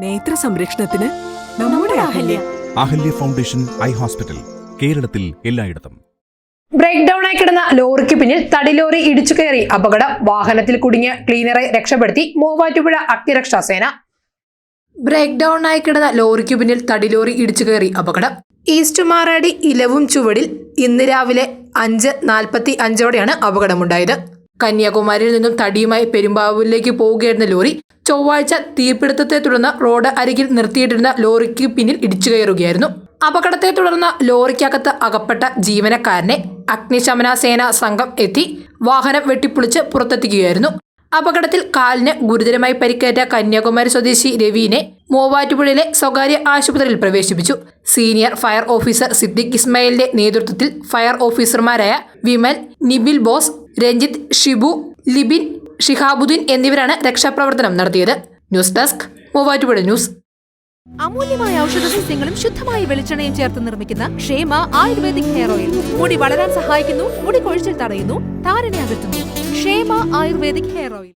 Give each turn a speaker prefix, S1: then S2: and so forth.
S1: നേത്ര സംരക്ഷണത്തിന് നമ്മുടെ Ahalya.
S2: Ahalya. Foundation eye hospital കേരളത്തിൽ എല്ലായിടത്തും.
S3: ബ്രേക്ക് ഡൌൺ ആയി കിടന്ന ലോറിക്ക് പിന്നിൽ തടിലോറി ഇടിച്ചു കയറി അപകടം. വാഹനത്തിൽ കുടുങ്ങിയ ക്ലീനറെ രക്ഷപ്പെടുത്തി മൂവാറ്റുപുഴ അഗ്നിരക്ഷാ സേന. ബ്രേക്ക് ഡൌൺ ആയി കിടന്ന ലോറിക്ക് പിന്നിൽ തടിലോറി ഇടിച്ചു കയറി അപകടം. ഈസ്റ്റ് മാറാടി ഇലവും ചുവടിൽ ഇന്ന് രാവിലെ അഞ്ച് നാൽപ്പത്തി അഞ്ചോടെയാണ് അപകടമുണ്ടായത്. കന്യാകുമാരിയിൽ നിന്നും തടിയുമായി പെരുമ്പാവൂരിലേക്ക് പോവുകയായിരുന്ന ലോറി ചൊവ്വാഴ്ച തീപിടുത്തത്തെ തുടർന്ന് റോഡ് അരികിൽ നിർത്തിയിട്ടിരുന്ന ലോറിക്ക് പിന്നിൽ ഇടിച്ചു കയറുകയായിരുന്നു. അപകടത്തെ തുടർന്ന് ലോറിക്കകത്ത് അകപ്പെട്ട ജീവനക്കാരനെ അഗ്നിശമന സേന സംഘം എത്തി വാഹനം വെട്ടിപ്പൊളിച്ച് പുറത്തെത്തിക്കുകയായിരുന്നു. അപകടത്തിൽ കാലിന് ഗുരുതരമായി പരിക്കേറ്റ കന്യാകുമാരി സ്വദേശി രവിനെ മൂവാറ്റുപുഴയിലെ സ്വകാര്യ ആശുപത്രിയിൽ പ്രവേശിപ്പിച്ചു. സീനിയർ ഫയർ ഓഫീസർ സിദ്ദിഖ് ഇസ്മായിലിന്റെ നേതൃത്വത്തിൽ ഫയർ ഓഫീസർമാരായ വിമൽ നിബിൽ ബോസ് രഞ്ജിത്ത് ഷിബു ലിബിൻ ഷിഹാബുദ്ദീൻ എന്നിവരാണ് രക്ഷാപ്രവർത്തനം നടത്തിയത്. News desk Muvattupuzha news.
S4: അമൂല്യമായ ഔഷധ സസ്യങ്ങളും ശുദ്ധമായ വെളിച്ചെണ്ണയും ചേർത്ത് നിർമ്മിക്കുന്ന ക്ഷേമ ആയുർവേദിക് ഹെയർ ഓയിൽ. മുടി വളരാൻ സഹായിക്കുന്നു മുടി കൊഴിച്ചിൽ തടയുന്നു താരനെ അകറ്റുന്നു. ക്ഷേമ ആയുർവേദിക് ഹെയർ ഓയിൽ.